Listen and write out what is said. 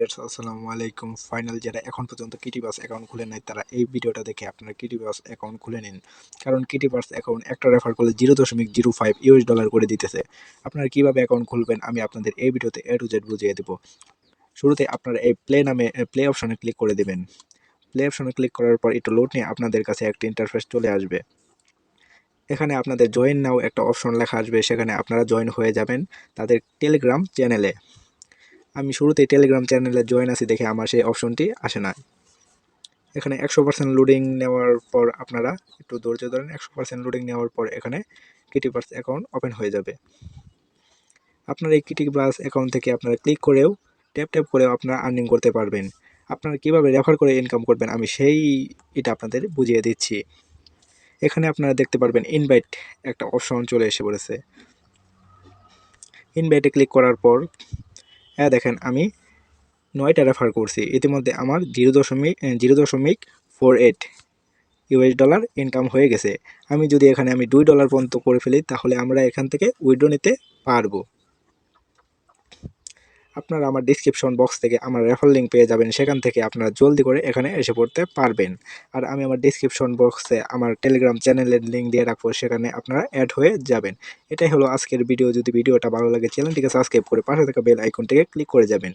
আসসালামু আলাইকুম ফাইনাল যারা এখন পর্যন্ত কিটিবাস অ্যাকাউন্ট খুলে নাই, তারা এই ভিডিওটা দেখে আপনারা কিটিবাস অ্যাকাউন্ট খুলে নিন। কারণ কিটিবাস অ্যাকাউন্ট একটা রেফার করলে জিরো দশমিক জিরো ফাইভ ইউএস ডলার করে দিতেছে। আপনারা কীভাবে অ্যাকাউন্ট খুলবেন, আমি আপনাদের এই ভিডিওতে এ টু জেড বুঝিয়ে দেবো। শুরুতে আপনারা এই প্লে নামে প্লে অপশনে ক্লিক করে দেবেন। প্লে অপশনে ক্লিক করার পর একটু লোড নিয়ে আপনাদের কাছে একটা ইন্টারফেস চলে আসবে। এখানে আপনাদের জয়েন নাও একটা অপশন লেখা আসবে, সেখানে আপনারা জয়েন হয়ে যাবেন তাদের টেলিগ্রাম চ্যানেলে আমি শুরুতে টেলিগ্রাম চ্যানেলে জয়েন আছি দেখে আমার সেই অপশনটি আসে না এখানে একশো পার্সেন্ট লোডিং নেওয়ার পর আপনারা একটু ধৈর্য ধরেন, একশো পার্সেন্ট লোডিং নেওয়ার পর এখানে কিটিপার্স অ্যাকাউন্ট ওপেন হয়ে যাবে। আপনার এই কিটিপার্স অ্যাকাউন্ট থেকে আপনারা ক্লিক করেও ট্যাপ ট্যাপ করেও আপনারা আর্নিং করতে পারবেন। আপনারা কীভাবে রেফার করে ইনকাম করবেন আমি সেই এটা আপনাদের বুঝিয়ে দিচ্ছি। এখানে আপনারা দেখতে পারবেন ইনভাইট একটা অপশন চলে এসে পড়েছে। ইনভাইটে ক্লিক করার পর হ্যাঁ দেখেন, আমি নয়টা রেফার করছি। ইতিমধ্যে আমার জিরো দশমিক জিরো দশমিক four eight US dollar income হয়ে গেছে। আমি যদি এখানে আমি দুই ডলার পর্যন্ত করে ফেলি, তাহলে আমরা এখান থেকে উইড্রো নিতে পারব। আপনারা আমার ডিসক্রিপশন বক্স থেকে আমার রেফার লিঙ্ক পেয়ে যাবেন। সেখান থেকে আপনারা জলদি করে এখানে এসে পড়তে পারবেন। আর আমি আমার ডিসক্রিপশন বক্সে আমার টেলিগ্রাম চ্যানেলের লিঙ্ক দিয়ে রাখব, সেখানে আপনারা অ্যাড হয়ে যাবেন। এটাই হলো আজকের ভিডিও যদি ভিডিওটা ভালো লাগে চ্যানেলটিকে সাবস্ক্রাইব করে পাশে থাকা বেল আইকনটিকে ক্লিক করে যাবেন।